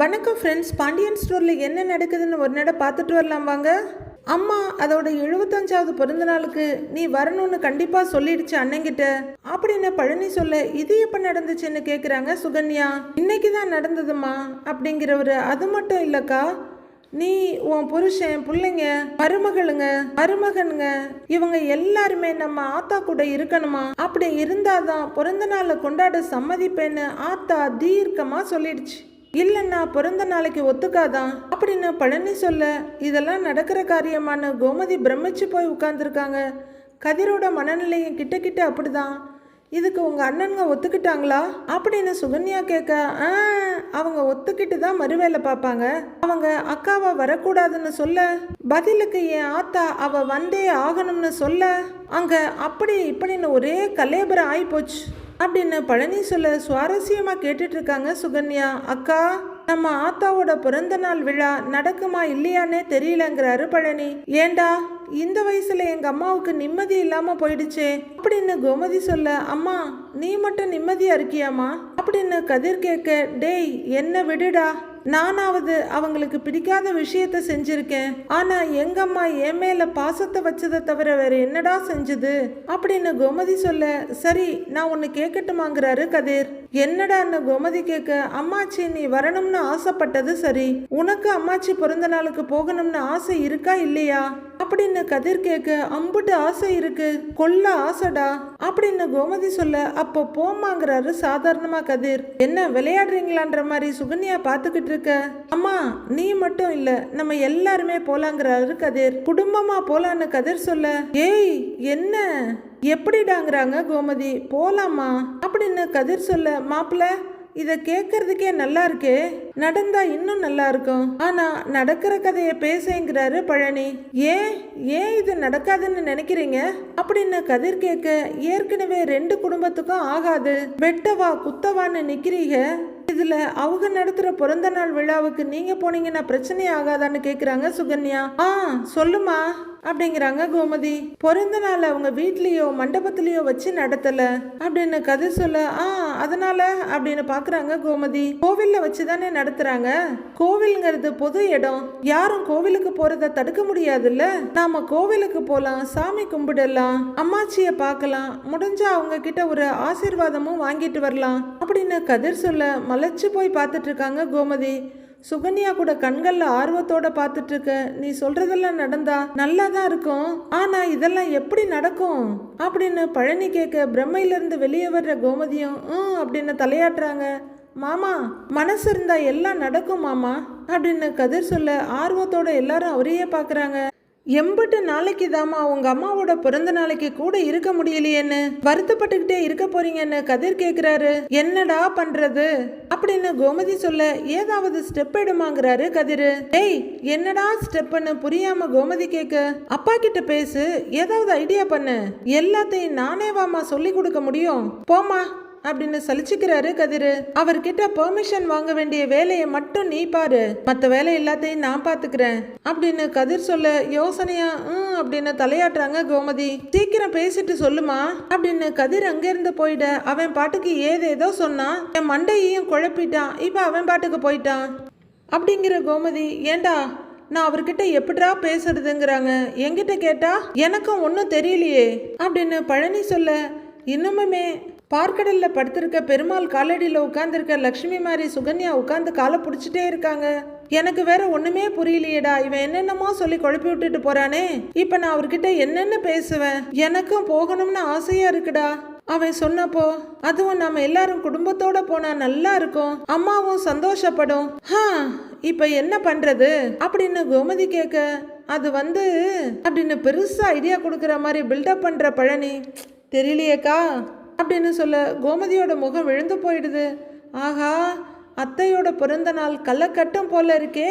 வணக்கம் ஃப்ரெண்ட்ஸ் பாண்டியன் ஸ்டோரில் என்ன நடக்குதுன்னு ஒரு நட பார்த்துட்டு வரலாம் வாங்க. அம்மா அதோட எழுபத்தஞ்சாவது பிறந்த நாளுக்கு நீ வரணும்னு கண்டிப்பாக சொல்லிடுச்சு அண்ணங்கிட்ட அப்படின்னு பழனி சொல்ல இது எப்போ நடந்துச்சுன்னு கேட்குறாங்க சுகன்யா. இன்னைக்கு தான் நடந்ததுமா? அப்படிங்கிறவர் அது மட்டும் இல்லைக்கா. நீ உன் புருஷன் பிள்ளைங்க மருமகளுங்க மருமகனுங்க இவங்க எல்லாருமே நம்ம ஆத்தா கூட இருக்கணுமா? அப்படி இருந்தாதான் பிறந்த நாளை கொண்டாட சம்மதிப்பேன்னு ஆத்தா தீர்க்கமாக சொல்லிடுச்சு. இல்லைன்னா பிறந்த நாளைக்கு ஒத்துக்காதான் அப்படின்னு பழனி சொல்ல இதெல்லாம் நடக்கிற காரியமான கோமதி பிரமிச்சு போய் உட்கார்ந்துருக்காங்க. கதிரோட மனநிலையும் கிட்ட கிட்ட அப்படிதான். இதுக்கு உங்கள் அண்ணனுங்க ஒத்துக்கிட்டாங்களா? அப்படின்னு சுகன்யா கேட்க "ஆ, அவங்க ஒத்துக்கிட்டு தான் மறுவேலை பார்ப்பாங்க. அவங்க அக்காவை வரக்கூடாதுன்னு சொல்ல பதிலுக்கு என் ஆத்தா அவ வந்தே ஆகணும்னு சொல்ல அங்க அப்படி இப்படின்னு ஒரே கலேபரம் ஆகி போச்சு அப்படின்னு பழனி சொல்ல சுவாரஸ்யமாக கேட்டுட்ருக்காங்க சுகன்யா. அக்கா நம்ம ஆத்தாவோட பிறந்த நாள் விழா நடக்குமா இல்லையானே தெரியலங்கிறாரு பழனி. ஏண்டா இந்த வயசுல எங்க அம்மாவுக்கு நிம்மதி இல்லாம போயிடுச்சே? அப்படின்னு கோமதி சொல்ல அம்மா நீ மட்டும் நிம்மதியா இருக்கியாமா அப்படின்னு கதிர் கேட்க டேய் என்ன விடுடா. நானாவது அவங்களுக்கு பிடிக்காத விஷயத்த செஞ்சிருக்கேன். ஆனா எங்க அம்மா என் மேல பாசத்தை வச்சதை தவிர வேற என்னடா செஞ்சது? அப்படின்னு கோமதி சொல்ல சரி நான் ஒன்னு கேட்கட்டுமாங்கிறாரு கதிர். என்னடான்னு கோமதி கேட்க அம்மாச்சி நீ வரணும்னு ஆசைப்பட்டது சரி. உனக்கு அம்மாச்சி பிறந்த நாளுக்கு போகணும்னு ஆசை இருக்கா இல்லையா? அப்படின்னு கதிர் கேட்க அம்புட்டு ஆசை இருக்கு. கொல்ல ஆசைடா அப்படின்னு கோமதி சொல்ல அப்போ போமாங்கிறாரு சாதாரணமா கதிர். என்ன விளையாடுறீங்களான்ற மாதிரி சுகன்யா பாத்துக்கிட்டு இருக்க. அம்மா நீ மட்டும் இல்ல நம்ம எல்லாருமே போலாங்கிறாரு கதிர். குடும்பமா போலான்னு கதிர் சொல்ல ஏய் என்ன? எப்படிடாங்கிறாங்க கோமதி. போலாமா? அப்படின்னு கதிர் சொல்ல மாப்பிள்ள இதை கேட்கறதுக்கே நல்லா இருக்கே. நடந்தா இன்னும் நல்லா இருக்கும். ஆனா நடக்கிற கதையை பேசுங்கிறாரு பழனி. ஏன்? ஏன் இது நடக்காதுன்னு நினைக்கிறீங்க? அப்படின்னு கதிர் கேட்க ஏற்கனவே ரெண்டு குடும்பத்துக்கும் ஆகாது. வெட்டவா குத்தவான்னு நிக்கிறீங்க. இதுல அவங்க நடத்துற பிறந்த நாள் விழாவுக்கு நீங்க போனீங்கன்னா பிரச்சனை ஆகாதான்னு கேக்குறாங்க சுகன்யா. ஆ சொல்லுமா? அப்படிங்கிறாங்க கோமதி. பிறந்த நாள் அவங்க வீட்லேயோ மண்டபத்திலேயோ வச்சு நடத்தல. அப்படின்னு கதை சொல்ல ஆ அதனால? அப்படின்னு பாக்குறாங்க கோமதி. கோவில்ல வச்சுதானே நடத்துறாங்க. கோவில்ங்கிறது பொது இடம். யாரும் கோவிலுக்கு போறத தடுக்க முடியாதுல்ல. நாம கோவிலுக்கு போலாம் சாமி கும்பிடலாம் அம்மாச்சிய பார்க்கலாம் முடிஞ்சா அவங்க கிட்ட ஒரு ஆசீர்வாதமும் வாங்கிட்டு வரலாம் அப்படின்னு கதிர் சொல்ல மலைச்சு போய் பார்த்துட்டு இருக்காங்க கோமதி. சுகன்யா கூட கண்கள்ல ஆர்வத்தோட பார்த்துட்டு இருக்க நீ சொல்றதெல்லாம் நடந்தா நல்லா தான் இருக்கும். ஆனா இதெல்லாம் எப்படி நடக்கும்? அப்படின்னு பழனி கேட்க பிரம்மையில இருந்து வெளியே வர்ற கோமதியும் ம் அப்படின்னு தலையாட்டுறாங்க. மாமா மனசு இருந்தா எல்லாம் நடக்கும் மாமா அப்படின்னு கதிர் சொல்ல ஆர்வத்தோட எல்லாரும் அவரையே பாக்குறாங்க எம்பட்டு நாளைக்கு தாமா உங்க அம்மாவோட பிறந்த நாளைக்கு கூட இருக்க முடியலையேன்னு. வருத்தப்பட்டுக்கிட்டே இருக்க போறீங்கன்னு கதிர் கேக்குறாரு. என்னடா பண்றது? அப்படின்னு கோமதி சொல்ல ஏதாவது ஸ்டெப் எடுமாங்கிறாரு கதிர். டேய் என்னடா ஸ்டெப்னு புரியாம கோமதி கேக்கு. அப்பா கிட்ட பேசு ஏதாவது ஐடியா பண்ணு. எல்லாத்தையும் நானே வாமா சொல்லி கொடுக்க முடியும். போமா அப்படின்னு சலிச்சுக்கிறாரு கதிரு. அவர்கிட்ட பெர்மிஷன் வாங்க வேண்டிய வேலையை மட்டும் நீ பாரு. மற்ற வேலை எல்லாத்தையும் நான் பாத்துக்கிறேன். அப்படின்னு கதிர் சொல்ல யோசனையா ம் அப்படின்னு தலையாட்டுறாங்க கோமதி. சீக்கிரம் பேசிட்டு சொல்லுமா? அப்படின்னு கதிர் அங்கிருந்து போயிட அவன் பாட்டுக்கு ஏதேதோ சொன்னான். என் மண்டையையும் குழப்பிட்டான். இப்போ அவன் பாட்டுக்கு போயிட்டான். அப்படிங்கிற கோமதி ஏண்டா? நான் அவர்கிட்ட எப்படிடா பேசுறதுங்கிறாங்க? என்கிட்ட கேட்டா எனக்கும் ஒன்றும் தெரியலையே. அப்படின்னு பழனி சொல்ல இன்னுமுமே பார்க்கடலில் படுத்திருக்க பெருமாள் காலடியில் உட்காந்துருக்க லக்ஷ்மி மாதிரி சுகன்யா உட்காந்து காலை பிடிச்சிட்டே இருக்காங்க. எனக்கு வேற ஒண்ணுமே புரியலையேடா. இவன் என்னென்னமோ சொல்லி குழப்பி விட்டுட்டு போறானே. இப்ப நான் அவர்கிட்ட என்னென்ன பேசுவேன்? எனக்கும் போகணும்னு ஆசையா இருக்குடா. அவன் சொன்னப்போ அதுவும் நம்ம எல்லாரும் குடும்பத்தோட போனா நல்லா இருக்கும். அம்மாவும் சந்தோஷப்படும். ஹா இப்ப என்ன பண்றது? அப்படின்னு கோமதி கேட்க அது வந்து அப்படின்னு பெருசா ஐடியா கொடுக்குற மாதிரி பில்டப் பண்ற பழனி. தெரியலையேக்கா? அப்படின்னு சொல்ல கோமதியோட முகம் விழுந்து போயிடுது. ஆகா அத்தையோட பிறந்த நாள் கள்ளக்கட்டும் போல இருக்கே.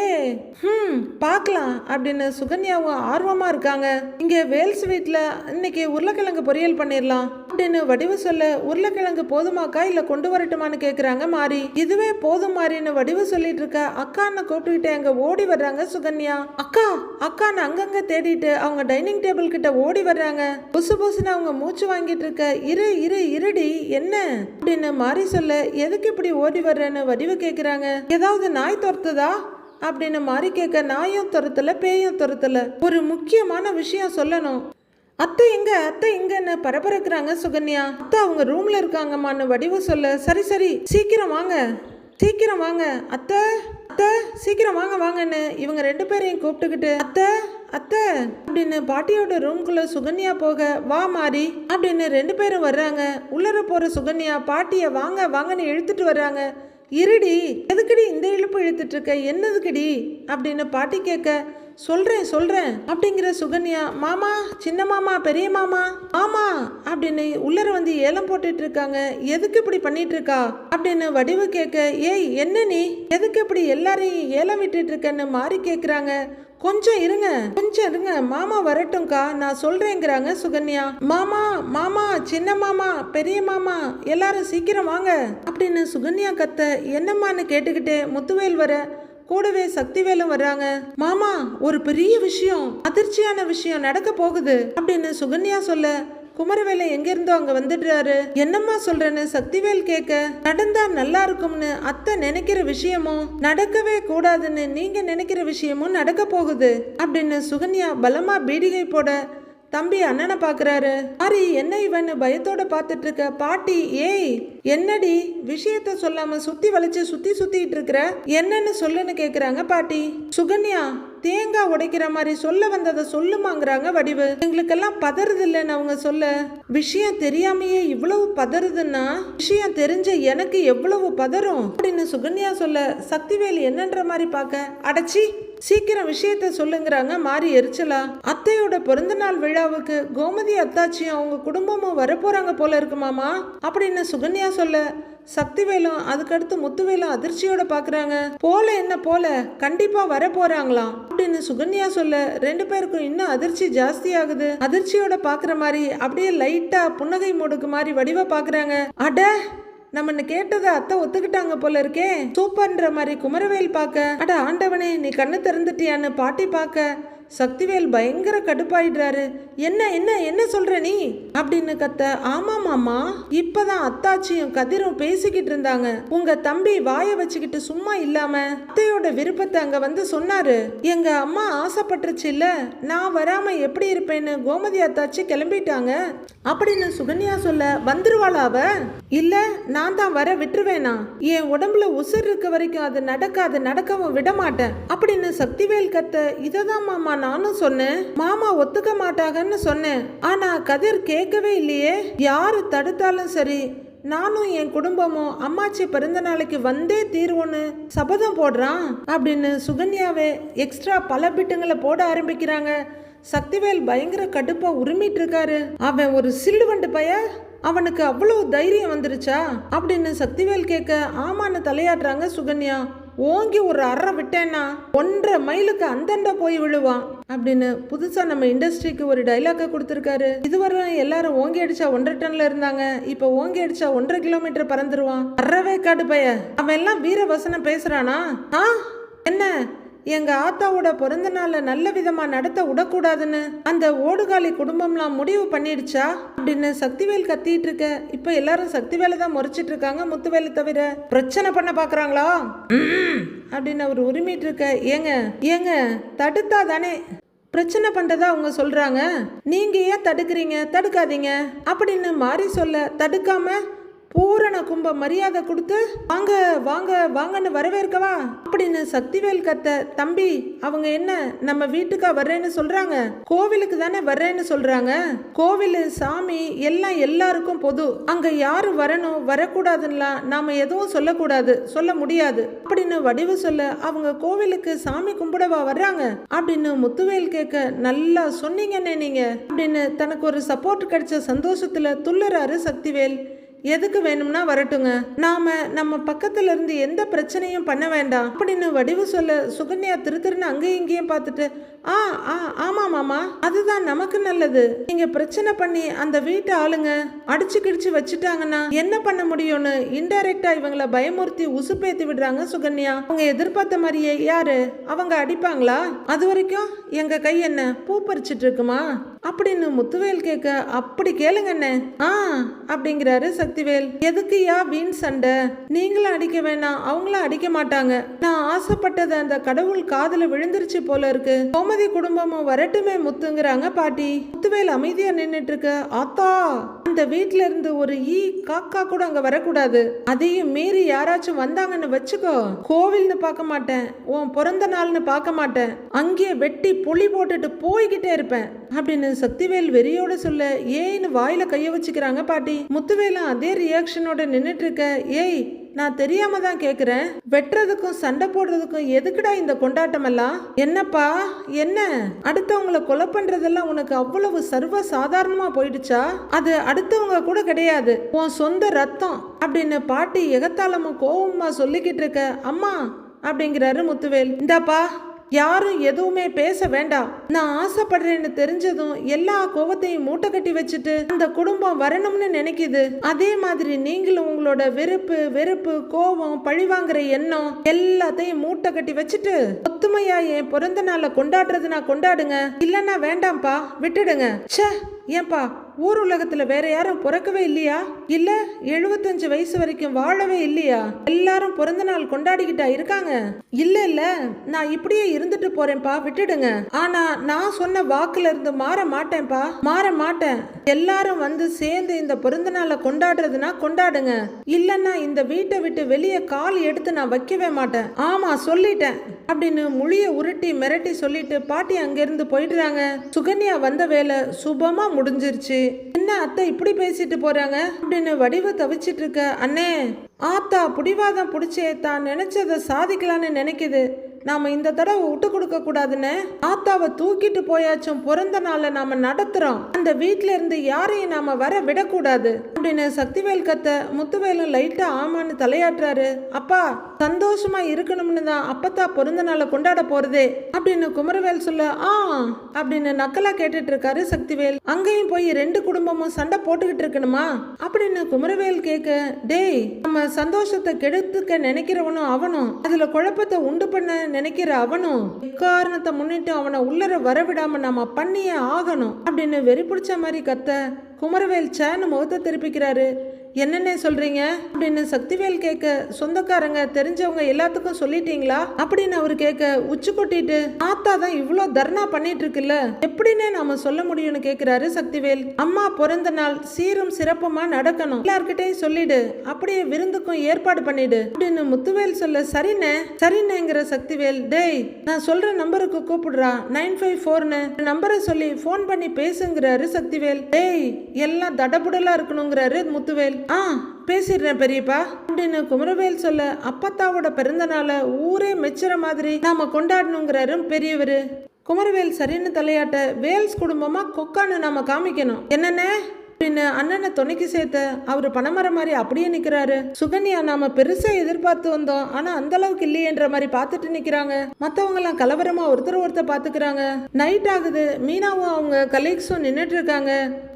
ஹம் பார்க்கலாம் அப்படின்னு சுகன்யாவும் ஆர்வமா இருக்காங்க. இங்க வேல்ஸ் வீட்ல இன்னைக்கு உருளைக்கிழங்கு பொரியல் பண்ணிடலாம் அப்படின்னு வடிவு சொல்ல உருளைக்கிழங்கு போதுமாக்கா இல்ல கொண்டு வரட்டுமான்னு கேட்குறாங்க மாறி. இதுவே போதும் மாறின்னு வடிவு சொல்லிட்டு இருக்க அக்கான்னு கூப்பிட்டுக்கிட்டு அங்க ஓடி வர்றாங்க சுகன்யா. அக்கா அக்கான்னு அங்கங்க தேடிட்டு அவங்க டைனிங் டேபிள் கிட்ட ஓடி வர்றாங்க. புசு புசுன்னு அவங்க மூச்சு வாங்கிட்டு இருக்க இரு இரு இருடி என்ன? அப்படின்னு மாறி சொல்ல எதுக்கு இப்படி ஓடி வர்றேன்னு வடிவு கேக்குறாங்க. ஏதாவது நாய் துரத்துதா? அப்படின்னு மாறி கேட்க நாயும் துரத்துல பேயும் துரத்துல. ஒரு முக்கியமான விஷயம் சொல்லணும். அத்தை எங்க? அத்தை எங்கன்னு பரபரக்கிறாங்க சுகன்யா. அத்தை அவங்க ரூம்ல இருக்காங்கம்மான்னு வடிவு சொல்ல. சரி சரி சீக்கிரம் வாங்க. சீக்கிரம் வாங்க. அத்தை அத்தை சீக்கிரம் வாங்க வாங்கன்னு இவங்க ரெண்டு பேரையும் கூப்பிட்டுக்கிட்டு அத்தை அத்தை அப்படின்னு பாட்டியோட ரூம்குள்ள சுகன்யா போக வா மாறி அப்படின்னு ரெண்டு பேரும் வர்றாங்க. உள்ளர போற சுகன்யா பாட்டிய வாங்க வாங்கன்னு இழுத்துட்டு வர்றாங்க. இருடி எதுக்குடி இந்த இழுப்பு இழுத்துட்டு இருக்க? என்னதுக்குடி? அப்படின்னு பாட்டி கேட்க சொல்றேன் சொல்றேன் அப்படிங்கிற சுகன்யா மாமா சின்ன மாமா பெரிய மாமா? மாமா அப்படின்னு உள்ளர வந்து ஏலம் போட்டுட்டு இருக்காங்க. எதுக்கு இப்படி பண்ணிட்டு இருக்கா? அப்படின்னு வடிவு கேட்க ஏய் என்ன நீ? எதுக்கு இப்படி எல்லாரையும் ஏலம் விட்டுட்டு இருக்கன்னு மாறி கேக்குறாங்க. கொஞ்சம் இருங்க கொஞ்சம் இருங்க. மாமா வரட்டும்க்கா நான் சொல்றேங்கிறாங்க சுகன்யா. மாமா மாமா சின்ன மாமா பெரிய மாமா எல்லாரும் சீக்கிரம் வாங்க. அப்படின்னு சுகன்யா கத்த என்னம்மான்னு கேட்டுக்கிட்டே முத்துவேல் வர கூடவே சக்திவேலும் வர்றாங்க. மாமா ஒரு பெரிய விஷயம் அதிர்ச்சியான விஷயம் நடக்க போகுது அப்படின்னு சுகன்யா சொல்ல குமரவேலை எங்கிருந்தோ அங்க வந்துடுறாரு. என்னம்மா சொல்றேன்னு சக்திவேல் கேட்க நடந்தா நல்லா இருக்கும்னு அத்தை நினைக்கிற விஷயமும் நடக்கவே கூடாதுன்னு நீங்க நினைக்கிற விஷயமும் நடக்க போகுது அப்படின்னு சுகன்யா பலமா பீடிகை போட தம்பி அண்ணனை பாக்குறாரு. ஆரி என்ன இவன்னு பயத்தோட பார்த்துட்டு இருக்க பாட்டி ஏய் என்னடி விஷயத்த சொல்லாம சுத்தி வளைச்சு சுத்தி சுத்திட்டு இருக்கிற? என்னன்னு சொல்லுன்னு கேக்குறாங்க பாட்டி. சுகன்யா தேங்காய் உடைக்கிற மாதிரி சொல்ல வந்ததை சொல்லுமாங்கிறாங்க வடிவு. எங்களுக்கெல்லாம் பதறது இல்லைன்னு அவங்க சொல்ல. விஷயம் தெரியாமையே இவ்வளவு பதறுதுன்னா விஷயம் தெரிஞ்ச எனக்கு எவ்வளவு பதறும் அப்படின்னு சுகன்யா சொல்ல. சக்திவேல் என்னன்ற மாதிரி பார்க்க. அடைச்சி சீக்கிரம் விஷயத்த சொல்லுங்கிறாங்க மாறி எரிச்சலா. அத்தையோட பிறந்தநாள் விழாவுக்கு கோமதி அத்தாச்சியும் அவங்க குடும்பமும் வரப்போறாங்க போல இருக்குமாமா அப்படின்னு சுகன்யா சொல்ல. சக்திவேலும் அதுக்கடுத்து முத்துவேலும் அதிர்ச்சியோட பாக்குறாங்க. போல என்ன போல? கண்டிப்பா வர போறாங்களாம். அப்படின்னு சுகன்யா சொல்ல ரெண்டு பேருக்கும் இன்னும் அதிர்ச்சி ஜாஸ்தி ஆகுது அதிர்ச்சியோட பாக்குற மாதிரி அப்படியே லைட்டா புன்னகை மூடுக்கு மாதிரி வடிவா பாக்குறாங்க. அட நம்ம கேட்டதை அத்தை ஒத்துக்கிட்டாங்க போல இருக்கே. சூப்பர்ன்ற மாதிரி குமரவேல் பார்க்க அட ஆண்டவனே நீ கண்ணு திறந்துட்டியான்னு பாட்டி பார்க்க. சக்திவேல் பயங்கர கடுப்பாயிடுறாரு. என்ன என்ன என்ன சொல்ற நீ? அப்படின்னு கத்த ஆமா மாமா. இப்பதான் அத்தாச்சியும் கதிரும் பேசிக்கிட்டு இருந்தாங்க. உங்க தம்பி வாய வச்சுக்கிட்டு சும்மா இல்லாம அத்தையோட விருப்பத்தை அங்க வந்து சொன்னாரு. எங்க அம்மா ஆசைப்பட்டுருச்சு இல்ல? நான் வராம எப்படி இருப்பேன்னு கோமதி அத்தாச்சி கிளம்பிட்டாங்க. அப்படின்னு சுகன்யா சொல்ல வந்துருவாளா அவ? இல்ல நான் தான் வர விட்டுருவேனா. என் உடம்புல உசுர் இருக்க வரைக்கும் அது நடக்காது நடக்கவும் விட மாட்டேன் அப்படின்னு சக்திவேல் கத்த இததான் மாமா நானும் சொன்னேன் மாமா ஒத்துக்க மாட்டாங்கன்னு சொன்னேன். ஆனா கதிர் கேட்கவே இல்லையே. யாரு தடுத்தாலும் சரி நானும் என் குடும்பமும் அம்மாச்சி பிறந்த நாளைக்கு வந்தே தீர்வோன்னு சபதம் போடுறான் அப்படின்னு சுகன்யாவே எக்ஸ்ட்ரா பல பிட்டுங்களை போட ஆரம்பிக்கிறாங்க. சக்திவேல் பயங்கர கடுப்பா உரிமிட்டு இருக்காரு. அவன் ஒரு சில்லு வண்டு பைய அவனுக்கு அவ்வளவு தைரியம் வந்துருச்சா? அப்படின்னு சக்திவேல் கேட்க ஆமான்னு தலையாடுறாங்க சுகன்யா. ஓங்கி ஒரு அறை விட்டேன்னா ஒன்றரை மைலுக்கு அந்தண்ட போய் விழுவான் அப்படின்னு புதுசா நம்ம இண்டஸ்ட்ரிக்கு ஒரு டைலாக்கை கொடுத்துருக்காரு. இதுவரை எல்லாரும் ஓங்கி அடிச்சா ஒன்றரை டன்ல இருந்தாங்க. இப்ப ஓங்கி அடிச்சா ஒன்றரை கிலோமீட்டர் பறந்துருவான். அறவே காடு பைய. அவன் எல்லாம் வீர வசனம் பேசுறானா? ஆ? என்ன? எங்க ஆத்தாவோட பிறந்த நாளை நல்ல விதமா நடத்த விடக்கூடாதுன்னு அந்த ஓடுகாலி குடும்பம்லாம் முடிவு பண்ணிடுச்சா? அப்படின்னு சக்திவேல் கத்திட்டு இருக்க. இப்ப எல்லாரும் சக்திவேலை தான் முறைச்சிட்டு இருக்காங்க முத்துவேலை தவிர பிரச்சனை பண்ண பாக்குறாங்களா? அப்படின்னு அவர் உரிமிட்டு இருக்க. ஏங்க ஏங்க தடுத்தா தானே பிரச்சனை பண்ணுறதா அவங்க சொல்கிறாங்க நீங்கள் ஏன் தடுக்கிறீங்க? தடுக்காதீங்க. அப்படின்னு மாறி சொல்ல தடுக்காமல் பூரண கும்ப மரியாதை கொடுத்து வாங்க வாங்க வாங்கன்னு வரவேற்கவா? அப்படின்னு சக்திவேல் கத்த தம்பி அவங்க என்ன நம்ம வீட்டுக்கா வர்றேன்னு சொல்றாங்க? கோவிலுக்கு தானே வர்றேன்னு சொல்றாங்க? கோவில் சாமி எல்லாம் எல்லாருக்கும் பொது. அங்க யாரு வரணும் வரக்கூடாதுன்னெலாம் நாம எதுவும் சொல்லக்கூடாது சொல்ல முடியாது. அப்படின்னு வடிவு சொல்ல அவங்க கோவிலுக்கு சாமி கும்பிடவா வர்றாங்க? அப்படின்னு முத்துவேல் கேட்க நல்லா சொன்னீங்கன்னே நீங்க. அப்படின்னு தனக்கு ஒரு சப்போர்ட் கிடைச்ச சந்தோஷத்துல துள்ளுறாரு சக்திவேல். எதுக்கு வேணும்னா வரட்டுங்க. நாம நம்ம பக்கத்துல இருந்து எந்த பிரச்சனையும் பண்ண வேண்டாம். அப்படின்னு வடிவு சொல்ல சுகன்யா திருத்திருன்னு அங்கேயும் இங்கேயும் பார்த்துட்டு ஆ ஆ ஆமா மாமா அதுதான் நமக்கு நல்லது. நீங்க பிரச்சனை பண்ணி அந்த வீட்டு ஆளுங்க. அடிச்சு கிடிச்சு வச்சுட்டாங்கன்னா என்ன பண்ண முடியும்னு இன்டைரக்டா இவங்கள பயமுறுத்தி உசுப்பேத்தி விடுறாங்க சுகன்யா. அவங்க எதிர்பார்த்த மாதிரியே யாரு? அவங்க அடிப்பாங்களா? அது வரைக்கும் எங்க கை என்ன பூ பறிச்சிட்டு இருக்குமா? அப்படின்னு முத்துவேல் கேட்க அப்படி கேளுங்கண்ணே ஆ அப்படிங்கிறாரு சக்திவேல் எதுக்குயா வீண் சண்டை? நீங்களும் அடிக்க வேணாம். அவங்களும் அடிக்க மாட்டாங்க. நான் ஆசைப்பட்டது அந்த கடவுள் காதல விழுந்துருச்சு போல இருக்கு. கோமதி குடும்பமும் வரட்டுமே முத்துங்கிறாங்க பாட்டி. முத்துவேல் அமைதியா நின்னுட்டு இருக்க ஆத்தா! அந்த வீட்ல இருந்து ஒரு ஈ காக்கா கூட அங்க வரக்கூடாது. அதையும் மீறி யாராச்சும் வந்தாங்கன்னு வச்சுக்கோ. கோவில்னு பார்க்க மாட்டேன். உன் பிறந்த நாள்னு பார்க்க மாட்டேன். அங்கேயே வெட்டி புளி போட்டுட்டு போய்கிட்டே இருப்பேன். அப்படின்னு சக்திவேல் வெறியோட சொல்ல ஏன்னு வாயில கைய வச்சுக்கிறாங்க பாட்டி. முத்துவேலும் அதே ரியாக்ஷனோட நின்னுட்டு இருக்க ஏய் நான் தெரியாம தான் கேட்குறேன் வெட்டுறதுக்கும் சண்டை போடுறதுக்கும் எதுக்குடா இந்த கொண்டாட்டமெல்லாம்? என்னப்பா? என்ன? அடுத்தவங்கள கொலை பண்ணுறதெல்லாம் உனக்கு அவ்வளவு சர்வ சாதாரணமாக போயிடுச்சா? அது அடுத்தவங்க கூட கிடையாது. உன் சொந்த ரத்தம் அப்படின்னு பாட்டி எகத்தாளமும் கோவமாக சொல்லிக்கிட்டு இருக்க. அம்மா அப்படிங்கிறாரு முத்துவேல். இந்தாப்பா. யாரும் எதுவுமே பேச வேண்டாம். நான் ஆசைப்படுறேன்னு தெரிஞ்சதும் எல்லா கோவத்தையும் மூட்டை கட்டி வச்சுட்டு அந்த குடும்பம் வரணும்னு நினைக்குது. அதே மாதிரி நீங்களும் உங்களோட வெறுப்பு வெறுப்பு கோவம் பழிவாங்குற எண்ணம் எல்லாத்தையும் மூட்டை கட்டி வச்சுட்டு ஒத்துமையா என் பிறந்த நாளை கொண்டாடுறதுனா கொண்டாடுங்க. இல்லைன்னா வேண்டாம்ப்பா விட்டுடுங்க. ச்சே ஏன்பா? ஊர் உலகத்துல வேற யாரும் பிறக்கவே இல்லையா? இல்ல எழுபத்தஞ்சு வயசு வரைக்கும் வாழவே இல்லையா? எல்லாரும் பிறந்த நாள் கொண்டாடிக்கிட்டா இருக்காங்க? இல்ல இல்ல நான் இப்படியே இருந்துட்டு போறேன்ப்பா விட்டுடுங்க. ஆனா நான் சொன்ன வாக்குல இருந்து மாற மாட்டேன்ப்பா. மாற மாட்டேன். எல்லாரும் வந்து சேர்ந்து இந்த பிறந்த நாளை கொண்டாடுறதுனா கொண்டாடுங்க. இல்லன்னா இந்த வீட்டை விட்டு வெளியே கால் எடுத்து நான் வைக்கவே மாட்டேன். ஆமா சொல்லிட்டேன். அப்படின்னு முழிய உருட்டி மிரட்டி சொல்லிட்டு பாட்டி அங்கிருந்து போயிடுறாங்க. சுகன்யா வந்த வேலை சுபமா முடிஞ்சிருச்சு. என்ன அத்தை இப்படி பேசிட்டு போறாங்க? அப்படின்னு வடிவ தவிச்சிட்டு இருக்க அண்ணே ஆத்தா புடிவாதம் புடிச்சே தான் நினைச்சதை சாதிக்கலாம்னு நினைக்குது. நாம இந்த தடவை விட்டு கொடுக்க கூடாதுன்னு ஆத்தாவை தூக்கிட்டு போயாச்சும் பிறந்த நாளை நாம நடத்துறோம். அந்த வீட்ல இருந்து யாரையும் நாம வர விடக்கூடாது. அப்படின்னு சக்திவேல் கத்த முத்துவேலும் லைட்டா ஆமான்னு தலையாட்டுறாரு. அப்பா சந்தோஷமா இருக்கணும்னு தான் அப்பத்தா பிறந்த நாளை கொண்டாட போறதே அப்படின்னு குமரவேல் சொல்ல ஆ அப்படின்னு நக்கலா கேட்டுட்டு இருக்காரு சக்திவேல். அங்கேயும் போய் ரெண்டு குடும்பமும் சண்டை போட்டுக்கிட்டு இருக்கணுமா? அப்படின்னு குமரவேல் கேட்க டேய் நம்ம சந்தோஷத்தை கெடுத்துக்க நினைக்கிறவனும் அவனும் அதுல குழப்பத்தை உண்டு பண்ண நினைக்கிற அவனும் காரணத்தை முன்னிட்டு அவனை உள்ளர வரவிடாம நாம பண்ணியே ஆகணும் அப்படின்னு வெறி பிடிச்ச மாதிரி கத்த குமரவேல் சேன்னு முகத்தை திருப்பிக்கிறாரு. என்னென்ன சொல்றீங்க? அப்படின்னு சக்திவேல் கேட்க சொந்தக்காரங்க தெரிஞ்சவங்க எல்லாத்துக்கும் சொல்லிட்டீங்களா? அப்படின்னு அவர் கேட்க உச்சி கொட்டிட்டு ஆத்தா தான் இவ்வளோ தர்ணா பண்ணிட்டு இருக்குல்ல எப்படின்னு நாம சொல்ல முடியும்னு கேட்கிறாரு சக்திவேல். அம்மா பிறந்த நாள் சீரும் சிறப்புமா நடக்கணும். எல்லார்கிட்டையும் சொல்லிடு அப்படியே விருந்துக்கும் ஏற்பாடு பண்ணிடு அப்படின்னு முத்துவேல் சொல்ல சரிண்ணே சரிண்ணேங்கிற சக்திவேல் டேய் நான் சொல்ற நம்பருக்கு கூப்பிடுறா நைன் ஃபைவ் ஃபோர்னு நம்பரை சொல்லி ஃபோன் பண்ணி பேசுங்கிறாரு சக்திவேல். டேய் எல்லாம் தடபுடலா இருக்கணுங்கிறாரு முத்துவேல். ஆ பேசிடுறேன் பெரியப்பா. அப்படின்னு குமரவேல் சொல்ல அப்பத்தாவோட பிறந்தநாளை ஊரே மெச்சுற மாதிரி நாம கொண்டாடணுங்கிறாரு பெரியவர். குமரவேல் சரின்னு தலையாட்ட வேல்ஸ் குடும்பமா கொக்கான்னு நாம காமிக்கணும். என்னென்ன? அப்படின்னு அண்ணனை துணைக்கு சேர்த்த அவர் பணமரம் மாதிரி அப்படியே நிக்கிறாரு. சுகன்யா நாம பெருசா எதிர்பார்த்து வந்தோம். ஆனா அந்த அளவுக்கு இல்லையேன்ற மாதிரி பார்த்துட்டு நிக்கிறாங்க. மத்தவங்க எல்லாம் கலவரமா ஒருத்தர் ஒருத்தர் பாத்துக்கிறாங்க நைட் ஆகுது. மீனாவும் அவங்க கலீக்ஸும் நின்னுட்டு இருக்காங்க.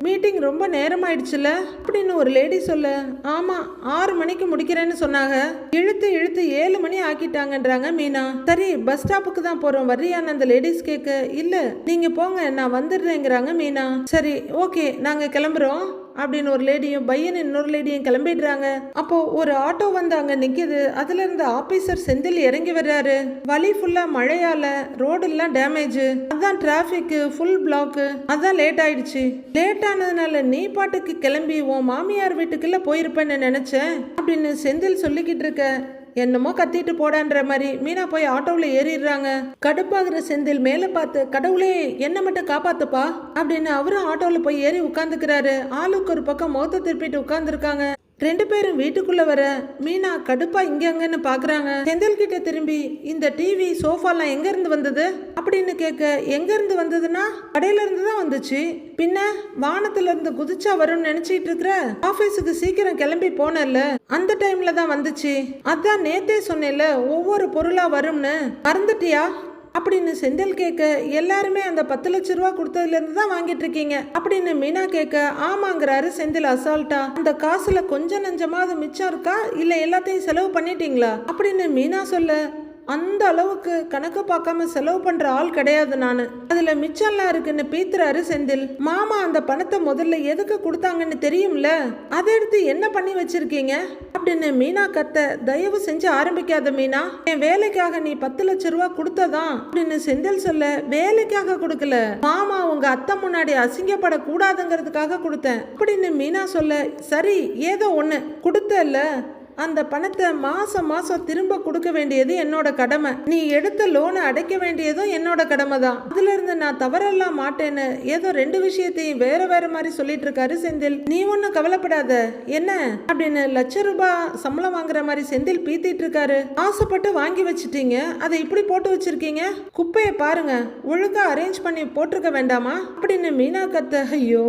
மீட்டிங் ரொம்ப நேரம் ஆயிடுச்சுல அப்படின்னு ஒரு லேடி சொல்ல ஆமா ஆறு மணிக்கு முடிக்கிறேன்னு சொன்னாங்க. இழுத்து இழுத்து ஏழு மணி ஆக்கிட்டாங்கன்றாங்க மீனா. சரி பஸ் ஸ்டாப்புக்கு தான் போறோம். வர்றியான்னு அந்த லேடிஸ் கேட்க இல்ல நீங்க போங்க நான் வந்துடுறேங்கிறாங்க மீனா. சரி ஓகே நாங்க கிளம்புறோம். அப்படின்னு ஒரு லேடியும் பையன் இன்னொரு லேடியும் கிளம்பிடுறாங்க. அப்போ ஒரு ஆட்டோ வந்து அங்க நிக்குது. அதுல இருந்து ஆபீசர் செந்தில் இறங்கி வர்றாரு. வழி ஃபுல்லா மழையால ரோடு எல்லாம் டேமேஜ் அதான் டிராபிக் ஃபுல் பிளாக் அதான் லேட் ஆயிடுச்சு. லேட் ஆனதுனால நீ பாட்டுக்கு கிளம்பி உன் மாமியார் வீட்டுக்குள்ள போயிருப்பேன்னு நினைச்சேன் அப்படின்னு செந்தில் சொல்லிக்கிட்டு இருக்க. என்னமோ கத்திட்டு போடான்ற மாதிரி மீனா போய் ஆட்டோவில் ஏறிடுறாங்க. கடுப்பாகிற செந்தில் மேலே பார்த்து கடவுளே என்ன மட்டும் காப்பாத்துப்பா அப்படின்னு அவரும் ஆட்டோவில் போய் ஏறி உட்காந்துக்கிறாரு ஆளுக்கு ஒரு பக்கம் முகத்தை திருப்பிட்டு உட்காந்துருக்காங்க ரெண்டு பேரும் வீட்டுக்குள்ள வர மீனா கடுப்பா இங்க அங்கன்னு பாக்குறாங்க. செந்தில் கிட்ட திரும்பி இந்த டிவி சோஃபாலாம் எங்க இருந்து வந்தது? அப்படின்னு கேட்க எங்க இருந்து வந்ததுன்னா கடையில இருந்து தான் வந்துச்சு. பின்ன வானத்துல இருந்து குதிச்சா வரும்னு நினைச்சிட்டு இருக்கிற ஆபீஸுக்கு சீக்கிரம் கிளம்பி போனல அந்த டைம்ல தான் வந்துச்சு. அதான் நேத்தே சொன்னேன்ல ஒவ்வொரு பொருளா வரும்னு. மறந்துட்டியா? அப்படின்னு செந்தில் கேட்க எல்லாருமே அந்த பத்து லட்ச ரூபா கொடுத்ததுலேருந்து தான் வாங்கிட்டு இருக்கீங்க அப்படின்னு மீனா கேட்க ஆமாங்கிறாரு செந்தில் அசால்ட்டா. அந்த காசுல கொஞ்சம் நஞ்சமாவது மிச்சம் இருக்கா? இல்லை எல்லாத்தையும் செலவு பண்ணிட்டீங்களா? அப்படின்னு மீனா சொல்ல அந்த அளவுக்கு கணக்கு பார்க்காம செலவு பண்ற ஆள் கிடையாது நான். அதுல மிச்சம்லாம் இருக்குன்னு பீத்துறாரு செந்தில். மாமா அந்த பணத்தை முதல்ல எதுக்கு கொடுத்தாங்கன்னு தெரியும்ல? அதை எடுத்து என்ன பண்ணி வச்சிருக்கீங்க? அப்படின்னு மீனா கத்த தயவு செஞ்சு ஆரம்பிக்காத மீனா. என் வேலைக்காக நீ பத்து லட்ச ரூபா கொடுத்ததான் அப்படின்னு செந்தில் சொல்ல வேலைக்காக கொடுக்கல. மாமா உங்க அத்தை முன்னாடி அசிங்கப்பட கூடாதுங்கிறதுக்காக கொடுத்தேன். அப்படின்னு மீனா சொல்ல சரி ஏதோ ஒண்ணு. கொடுத்தல்ல. அந்த பணத்தை மாதம் மாதம் திரும்ப கொடுக்க வேண்டியது என்னோட கடமை. நீ எடுத்த லோனை அடைக்க வேண்டியதும் என்னோட கடமை தான் அதுல இருந்து நான் தவறெல்லாம் மாட்டேன்னு ஏதோ ரெண்டு விஷயத்தையும் வேற வேற மாதிரி சொல்லிட்டு இருக்காரு செந்தில். நீ ஒன்னும் கவலைப்படாத. என்ன? அப்படின்னு லட்ச ரூபாய் சம்பளம் வாங்குற மாதிரி செந்தில் பீத்திட்டு இருக்காரு ஆசைப்பட்டு வாங்கி வச்சிட்டீங்க. அதை இப்படி போட்டு வச்சிருக்கீங்க? குப்பையை பாருங்க. ஒழுங்கா அரேஞ்ச் பண்ணி போட்டிருக்க வேண்டாமா? அப்படின்னு மீனா கத்த ஐயோ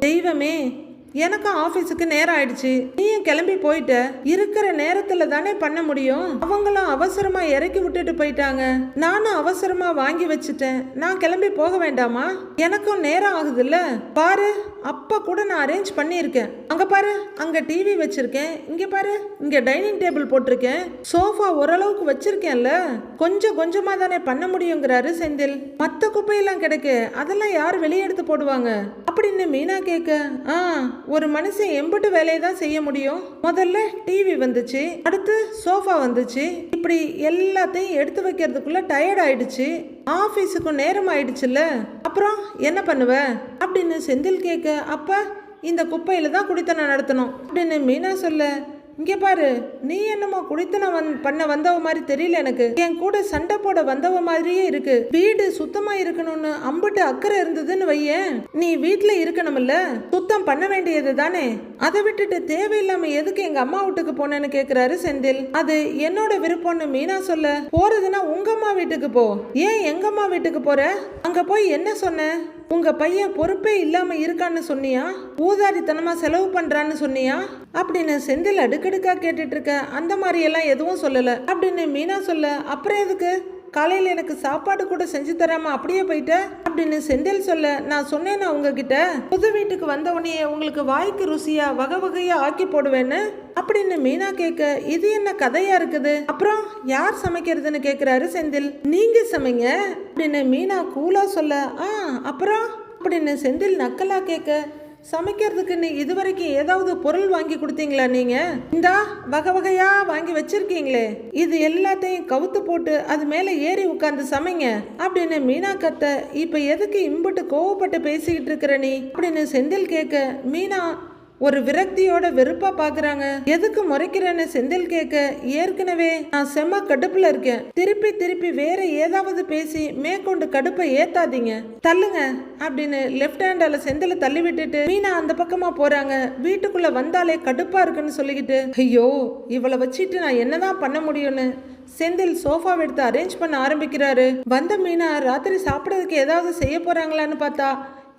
தெய்வமே. எனக்கும் ஆபீஸுக்கு நேரம் ஆயிடுச்சு. நீயும் கிளம்பி போயிட்ட. இருக்கிற நேரத்துல தானே பண்ண முடியும்? அவங்களும் அவசரமா இறக்கி விட்டுட்டு போயிட்டாங்க. நானும் அவசரமா வாங்கி வச்சுட்டேன். நான் கிளம்பி போக வேண்டாமா? எனக்கும் நேரம் ஆகுதுல்ல? பாரு அப்ப கூட நான் அரேஞ்ச் பண்ணியிருக்கேன். அங்க பாரு அங்க டிவி வச்சிருக்கேன். இங்க பாரு இங்க டைனிங் டேபிள் போட்டிருக்கேன். சோஃபா ஓரளவுக்கு வச்சிருக்கேன்ல? கொஞ்சம் கொஞ்சமா தானே பண்ண முடியுங்கிறாரு செந்தில். மத்த குப்பையெல்லாம் கிடைக்கு. அதெல்லாம் யார் வெளியே எடுத்து போடுவாங்க? அப்படின்னு மீனா கேட்க ஆ ஒரு மனுஷன் எம்பிட்டு வேலையை தான் செய்ய முடியும்? முதல்ல டிவி வந்துச்சு அடுத்து சோஃபா வந்துச்சு. இப்படி எல்லாத்தையும் எடுத்து வைக்கிறதுக்குள்ள டயர்ட் ஆயிடுச்சு. ஆஃபீஸுக்கும் நேரம் ஆயிடுச்சுல்ல. அப்புறம் என்ன பண்ணுவ? அப்படின்னு செந்தில் கேட்க அப்ப இந்த குப்பையில தான் குடித்தனம் நடத்தணும். அப்படின்னு மீனா சொல்ல இங்கே பாரு நீ என்னமோ குடித்தன வந் பண்ண வந்தவ மாதிரி தெரியல எனக்கு. என் கூட சண்டை போட வந்தவ மாதிரியே இருக்கு. வீடு சுத்தமா இருக்கணும்னு அம்பிட்டு அக்கறை இருந்ததுன்னு வையேன். நீ வீட்டுல இருக்கணும்ல? சுத்தம் பண்ண வேண்டியது தானே? அதை விட்டுட்டு தேவையில்லாம எதுக்கு எங்க அம்மா வீட்டுக்கு போனேன்னு கேக்குறாரு செந்தில். அது என்னோட விருப்பம்னு மீனா சொல்ல. போறதுன்னா உங்க அம்மா வீட்டுக்கு போ. ஏன் எங்க அம்மா வீட்டுக்கு போற? அங்க போய் என்ன சொன்ன? உங்க பையன் பொறுப்பே இல்லாம இருக்கான்னு சொன்னியா? ஊதாரித்தனமா செலவு பண்றான்னு சொன்னியா? அப்படின்னு செந்தில் அடுக்கடுக்கா கேட்டுட்டு இருக்க அந்த மாதிரி எல்லாம் எதுவும் சொல்லல. அப்படின்னு மீனா சொல்ல அப்புறம் எதுக்கு? காலையில் எனக்கு சாப்பாடு கூட செஞ்சு தராம அப்படியே போயிட்ட. அப்படின்னு செந்தில் சொல்ல நான் சொன்னேன்னா உங்ககிட்ட? புது வீட்டுக்கு வந்த உடனே உங்களுக்கு வாய்க்கு ருசியா வகை வகையா ஆக்கி போடுவேன்னு? அப்படின்னு மீனா கேட்க இது என்ன கதையா இருக்குது? அப்புறம் யார் சமைக்கிறதுன்னு கேக்குறாரு செந்தில். நீங்க சமைங்க. அப்படின்னு மீனா கூலா சொல்ல ஆ அப்புறம்? அப்படின்னு செந்தில் நக்கலா கேட்க சமைக்கிறதுக்குன்னு இதுவரைக்கும் ஏதாவது பொருள் வாங்கி கொடுத்தீங்களா நீங்க? இந்தா வகை வகையா வாங்கி வச்சிருக்கீங்களே. இது எல்லாத்தையும் கவுத்து போட்டு அது மேல ஏறி உட்கார்ந்து சமைங்க. அப்படின்னு மீனா கத்த இப்ப எதுக்கு இம்புட்டு கோவப்பட்டு பேசிக்கிட்டு இருக்கிற நீ? அப்படின்னு செந்தில் கேட்க மீனா ஒரு விரக்தியோட வெறுப்பா பாக்குறாங்க. எதுக்கு முறைக்கிறேன்னு செந்தில் கேட்க ஏற்கனவே நான் செம்ம கடுப்புல இருக்கேன். திருப்பி திருப்பி வேற ஏதாவது பேசி மேற்கொண்டு கடுப்பை ஏத்தாதீங்க. தள்ளுங்க அப்படின்னு லெஃப்ட் ஹேண்டால செந்தில தள்ளி விட்டுட்டு மீனா அந்த பக்கமா போறாங்க. வீட்டுக்குள்ள வந்தாலே கடுப்பா இருக்குன்னு சொல்லிக்கிட்டு ஐயோ இவளை வச்சுட்டு நான் என்னதான் பண்ண முடியும்னு? செந்தில் சோஃபா எடுத்து அரேஞ்ச் பண்ண ஆரம்பிக்கிறாரு. வந்த மீனா ராத்திரி சாப்பிடறதுக்கு ஏதாவது செய்ய போறாங்களான்னு பார்த்தா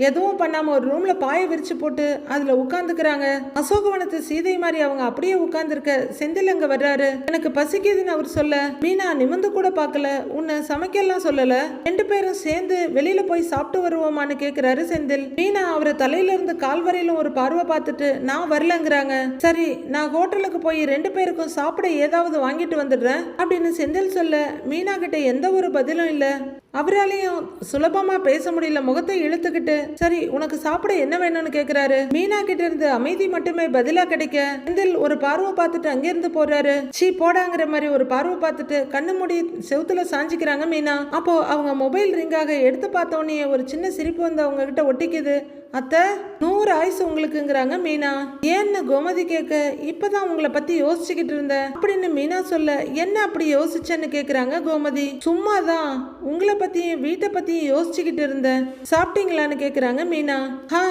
எதுவும் பண்ணாமல் ஒரு ரூமில் பாய விரிச்சு போட்டு அதில் உட்காந்துக்கிறாங்க அசோகவனத்து சீதை மாதிரி அவங்க அப்படியே உட்காந்துருக்க செந்தில் அங்கே வர்றாரு. எனக்கு பசிக்குதுன்னு அவர் சொல்ல மீனா நிமிந்து கூட பார்க்கல. உன்னை சமைக்கலாம் சொல்லல. ரெண்டு பேரும் சேர்ந்து வெளியில போய் சாப்பிட்டு வருவோமான்னு கேக்குறாரு செந்தில். மீனா அவரை தலையில இருந்து கால் வரையிலும் ஒரு பார்வை பார்த்துட்டு நான் வரலங்கிறாங்க. சரி நான் ஹோட்டலுக்கு போய் ரெண்டு பேருக்கும் சாப்பிட ஏதாவது வாங்கிட்டு வந்துடுறேன். அப்படின்னு செந்தில் சொல்ல மீனா கிட்ட எந்த ஒரு பதிலும் இல்லை. அவராலையும் சுலபமா பேச முடியல. முகத்தை இழுத்துக்கிட்டு சரி உனக்கு சாப்பிட என்ன வேணும்னு கேக்குறாரு? மீனா கிட்ட இருந்து அமைதி மட்டுமே பதிலா கிடைக்க. செந்தில் ஒரு பார்வை பார்த்துட்டு அங்கிருந்து போறாரு. சீ போடாங்கிற மாதிரி ஒரு பார்வை பார்த்துட்டு கண்ணு மூடி செவுத்துல சாஞ்சிக்கிறாங்க மீனா. அப்போ அவங்க மொபைல் ரிங்காக எடுத்து பார்த்தோன்னே ஒரு சின்ன சிரிப்பு வந்து அவங்க கிட்ட ஒட்டிக்குது. அத்தை நூறு ஆயுசு உங்களுக்குங்கிறாங்க மீனா. ஏன்னு கோமதி கேட்க இப்பதான் உங்களை பத்தி யோசிச்சுக்கிட்டு இருந்தேன் அப்படின்னு மீனா சொல்ல என்ன அப்படி யோசிச்சேன்னு கேக்குறாங்க கோமதி. சும்மாதான் உங்களை பத்தியும் வீட்டை பத்தியும் யோசிச்சுக்கிட்டு இருந்தேன் சாப்பிட்டீங்களான்னு கேக்குறாங்க மீனா. ஹா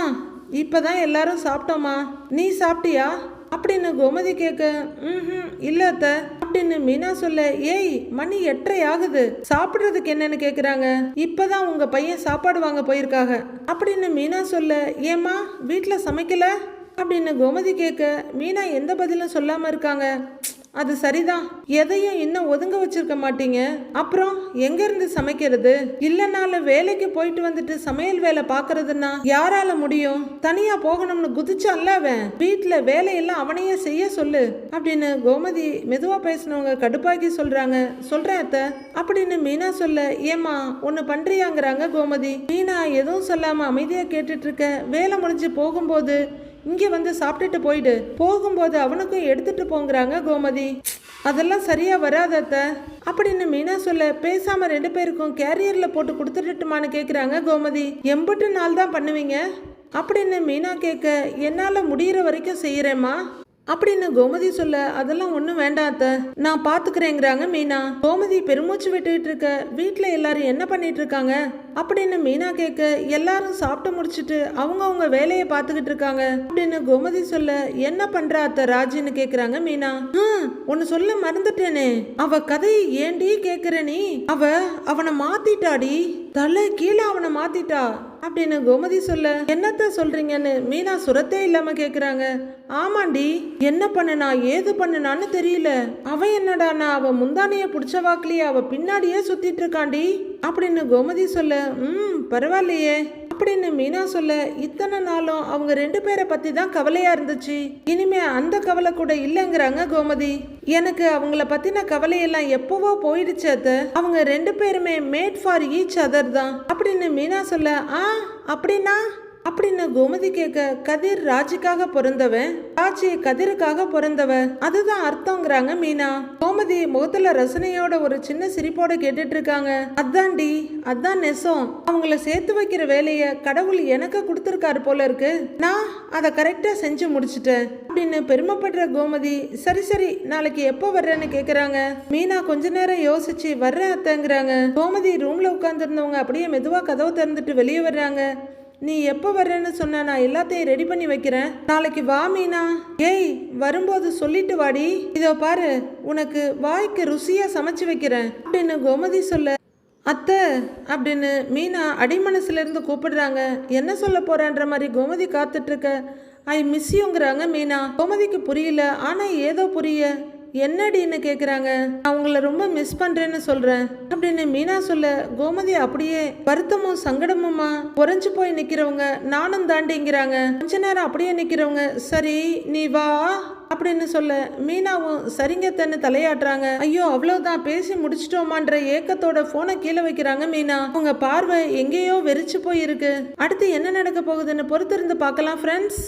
இப்பதான் எல்லாரும் சாப்பிட்டோமா? நீ சாப்பிட்டியா? அப்படின்னு கோமதி கேட்க ம் இல்லை அத்தை. அப்படின்னு மீனா சொல்ல ஏய் மணி எட்டரை ஆகுது சாப்பிடுறதுக்கு என்னன்னு கேக்குறாங்க. இப்பதான் உங்க பையன் சாப்பாடு வாங்க போயிருக்காங்க அப்படின்னு மீனா சொல்ல ஏம்மா வீட்டில் சமைக்கல? அப்படின்னு கோமதி கேட்க மீனா எந்த பதிலும் சொல்லாம இருக்காங்க. அது சரிதான். எதையும் இன்னும் ஒதுங்க வச்சிருக்க மாட்டீங்க. அப்புறம் எங்க இருந்து சமைக்கிறது? இல்லைனாலும் வேலைக்கு போயிட்டு வந்துட்டு சமையல் வேலை பாக்குறதுன்னா யாரால முடியும்? தனியா போகணும்னு குதிச்சான்ல அவன். வீட்டுல வேலையெல்லாம் அவனையே செய்ய சொல்லு. அப்படின்னு கோமதி மெதுவா பேசினவங்க கடுப்பாக்கி சொல்றாங்க. சொல்றேன் அத்தை. அப்படின்னு மீனா சொல்ல ஏமா ஒன்னு பண்றியாங்கிறாங்க கோமதி. மீனா எதுவும் சொல்லாம அமைதியா கேட்டுட்டு இருக்க. வேலை முடிஞ்சு போகும்போது இங்கே வந்து சாப்பிட்டுட்டு போயிடு. போகும்போது அவனுக்கும் எடுத்துட்டு போங்கிறாங்க கோமதி. அதெல்லாம் சரியா வராதத்த அப்படின்னு மீனா சொல்ல பேசாம ரெண்டு பேருக்கும் கேரியர்ல போட்டு கொடுத்துட்டுமான்னு கேக்குறாங்க கோமதி. எம்பட்டு நாள் தான் பண்ணுவீங்க? அப்படின்னு மீனா கேட்க என்னால் முடிகிற வரைக்கும் செய்கிறேம்மா அப்படின்னு கோமதி சொல்ல அதெல்லாம் ஒன்றும் வேண்டாம் அத்தை. நான் பார்த்துக்கிறேங்கிறாங்க மீனா. கோமதி பெருமூச்சு விட்டுக்கிட்டு இருக்க வீட்டில் எல்லாரும் என்ன பண்ணிட்டு இருக்காங்க? அப்படின்னு மீனா கேட்க எல்லாரும் சாப்பிட்டு முடிச்சிட்டு அவங்க அவங்க வேலையை பார்த்துக்கிட்டு இருக்காங்க. அப்படின்னு கோமதி சொல்ல என்ன பண்றா அத்தை? ராஜின்னு கேக்குறாங்க மீனா. ஒன்னு சொல்ல மறந்துட்டேனே. அவ கதையை ஏண்டி கேக்குற நீ? அவ அவனை மாத்திட்டாடி. தலை கீழே அவனை மாத்திட்டா. அப்படின்னு கோமதி சொல்ல என்னத்த சொல்றீங்கன்னு மீனா சுரத்தே இல்லாம கேக்குறாங்க. ஆமாண்டி என்ன பண்ணுனா ஏது பண்ணுனான்னு தெரியல. அவன் என்னடானா அவ முந்தானைய புடிச்ச வாக்குலயே அவ பின்னாடியே சுத்திட்டு இருக்காண்டி. அப்படின்னு கோமதி சொல்ல ம் பரவாயில்லையே. அப்படின்னு மீனா சொல்ல இத்தனை நாளும் அவங்க ரெண்டு பேரை பத்தி தான் கவலையா இருந்துச்சு. இனிமே அந்த கவலை கூட இல்லைங்கிறாங்க கோமதி. எனக்கு அவங்கள பத்தின கவலையெல்லாம் எப்பவோ போயிடுச்சு அத்த. அவங்க ரெண்டு பேருமே மேட் ஃபார் ஈச் அதர் தான். அப்படின்னு மீனா சொல்ல ஆ அப்படின்னா? அப்படின்னு கோமதி கேட்க கதிர் ராஜிக்காக பிறந்தவன் ராஜி கதிருக்காக பிறந்தவ அதுதான் அர்த்தங்கிறாங்க மீனா. கோமதி முகத்துல ரசனையோட ஒரு சின்ன சிரிப்போட கேட்டுட்டு இருக்காங்க. அதான்டி அதான் நெசம். அவங்கள சேர்த்து வைக்கிற வேலைய கடவுள் எனக்கு கொடுத்துருக்காரு போல இருக்கு. நான் அதை கரெக்டா செஞ்சு முடிச்சிட்டேன். அப்படின்னு பெருமைப்படுற கோமதி சரி சரி நாளைக்கு எப்போ வர்றேன்னு கேக்குறாங்க. மீனா கொஞ்ச நேரம் யோசிச்சு வர்றேன் அத்தங்கிறாங்க. கோமதி ரூம்ல உட்காந்துருந்தவங்க அப்படியே மெதுவா கதவு திறந்துட்டு வெளியே வர்றாங்க. நீ எப்போ வர்றேன்னு சொன்ன நான் எல்லாத்தையும் ரெடி பண்ணி வைக்கிறேன். நாளைக்கு வா மீனா. ஏய் வரும்போது சொல்லிட்டு வாடி. இதோ பாரு உனக்கு வாய்க்கு ருசியாக சமைச்சு வைக்கிறேன். அப்படின்னு கோமதி சொல்ல அத்தை அப்படின்னு மீனா அடிமனசுலேருந்து கூப்பிடுறாங்க. என்ன சொல்ல போறான்ற மாதிரி கோமதி காத்துட்ருக்க ஐ மிஸ் யூங்கிறாங்க மீனா. கோமதிக்கு புரியல ஆனால் ஏதோ புரிய. என்னடின்னு கேட்குறாங்க நான் உங்களை ரொம்ப மிஸ் பண்றேன்னு சொல்றேன். அப்படின்னு மீனா சொல்ல கோமதி அப்படியே வருத்தமும் சங்கடமுமா உறைஞ்சு போய் நிக்கிறவங்க நானும் தாண்டிங்கிறாங்க. கொஞ்ச நேரம் அப்படியே நிக்கிறவங்க சரி நீ வா அப்படின்னு சொல்ல மீனாவும் சரிங்க தன்னு தலையாட்டுறாங்க. ஐயோ அவ்வளவுதான் பேசி முடிச்சிட்டோமான்ற ஏக்கத்தோட போனை கீழே வைக்கிறாங்க மீனா. உங்க பார்வை எங்கேயோ வெறிச்சு போயிருக்கு. அடுத்து என்ன நடக்க போகுதுன்னு பொறுத்திருந்து பார்க்கலாம் ஃப்ரெண்ட்ஸ்